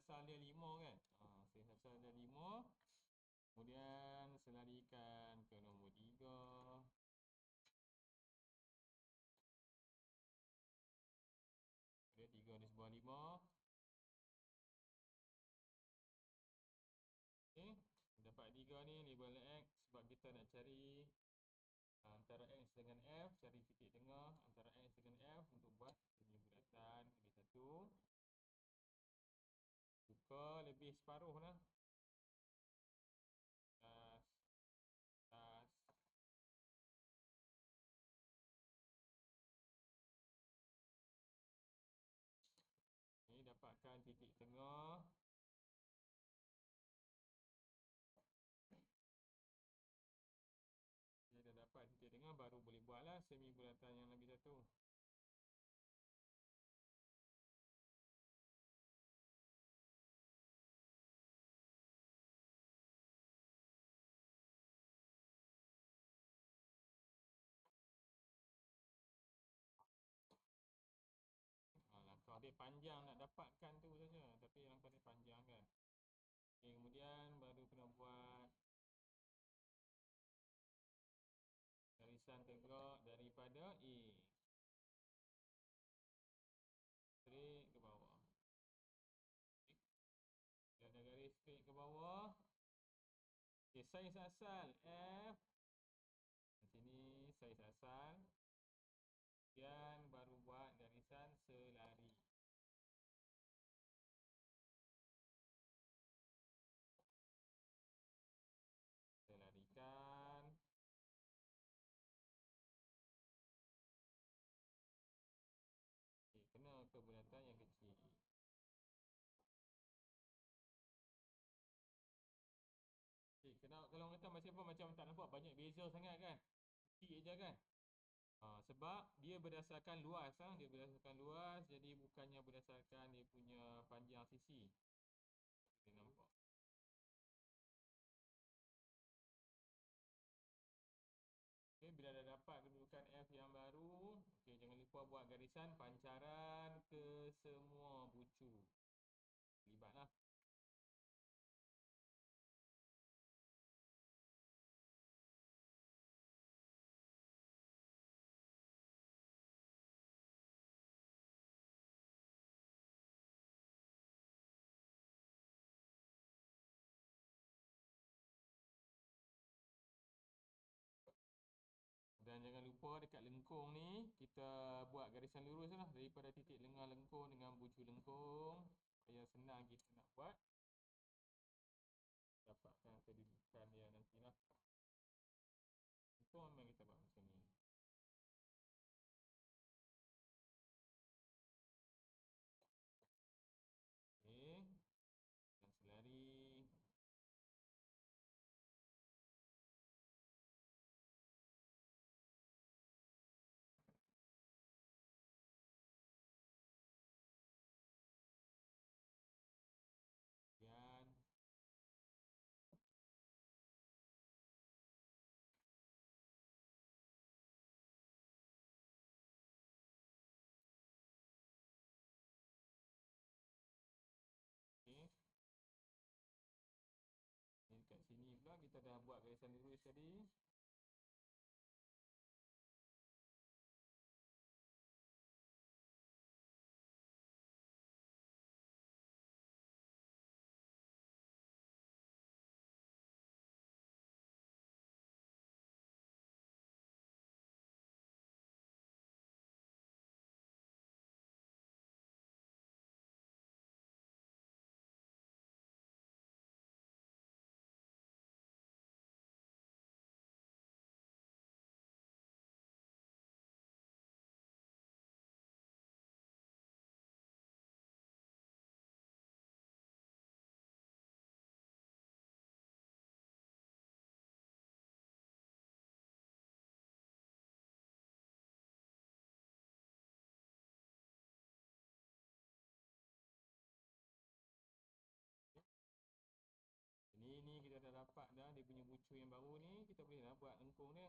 asal dia 5 kan? Ha, Space asal dia 5 Kemudian selarikan ke nombor 3 Kemudian 3 di sebuah 5 Okay Dapat 3 ni label X Sebab kita nak cari uh, Antara X dengan F Cari titik tengah Antara X dengan F Untuk buat separuh lah. Tas Tas Ni dapatkan titik tengah. Dia dah dapat titik tengah baru boleh buatlah semi bulatan yang lebih satu panjang nak dapatkan tu saja. Tapi langkah dia panjang kan. Okay, kemudian baru kena buat garisan tegak daripada A. Straight ke bawah? Okay. ada garis straight ke bawah? Okay, saiz asal F. Di sini saiz asal. Kemudian bulatan yang kecil. Okay, kena, kalau orang kata macam apa macam tak nampak banyak beza sangat kan. Kecil je kan. Ha, sebab dia berdasarkan luas ha? Dia berdasarkan luas Jadi bukannya berdasarkan dia punya panjang sisi Kita nampak Okay, bila dah dapat kedudukan F yang baru lupa buat garisan pancaran ke semua bucu. Libatlah Dan jangan lupa dekat lengkung ni Kita buat garisan lurus lah Daripada titik lengah lengkung dengan bucu lengkung. Supaya senang kita nak buat. Dapatkan kedudukan dia nantilah. Lengkung memang dah buat garisan dapat dah dia punya bucu yang baru ni kita boleh dah buat lengkung dia